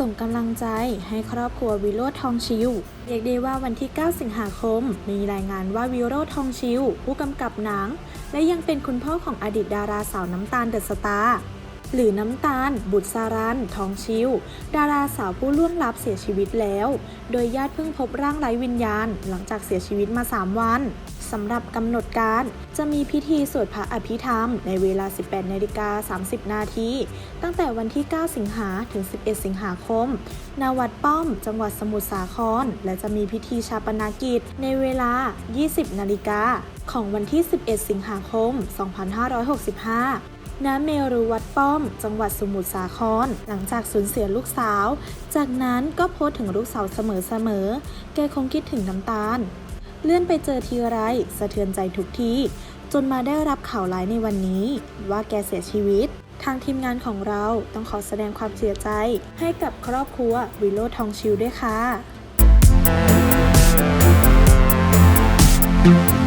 ส่งกำลังใจให้ครอบครัววิโรธทองชิวเรียกได้ว่าวันที่ 9 สิงหาคม มีรายงานว่าวิโรธทองชิว ผู้กำกับหนัง และยังเป็นคุณพ่อของอดีตดาราสาวน้ำตาลเดอะสตาร์หรือน้ำตาล บุตรสารัน ทองชิว ดาราสาวผู้ล่วงลับเสียชีวิตแล้ว โดยญาติเพิ่งพบร่างไร้วิญญาณ หลังจากเสียชีวิตมา 3 วัน สำหรับกำหนดการ จะมีพิธีสวดพระอภิธรรมในเวลา 18นาฬิกา30 นาที ตั้งแต่วันที่ 9 สิงหาถึง 11 สิงหาคมณวัดป้อม จังหวัดสมุทรสาคร และจะมีพิธีชาปนากิจในเวลา 20 นาฬิกาของวันที่ 11 สิงหาคม 2565ณเมรุวัดป้อม จังหวัดสมุทรสาคร หลังจากสูญเสียลูกสาว จากนั้นก็โพสต์ถึงลูกสาวเสมอๆ แกคงคิดถึงน้ำตาล เลื่อนไปเจอทีไรสะเทือนใจทุกที จนมาได้รับข่าวร้ายในวันนี้ ว่าแกเสียชีวิต ทางทีมงานของเราต้องขอแสดงความเสียใจ ให้กับครอบครัววิโรธทองชิวด้วยค่ะ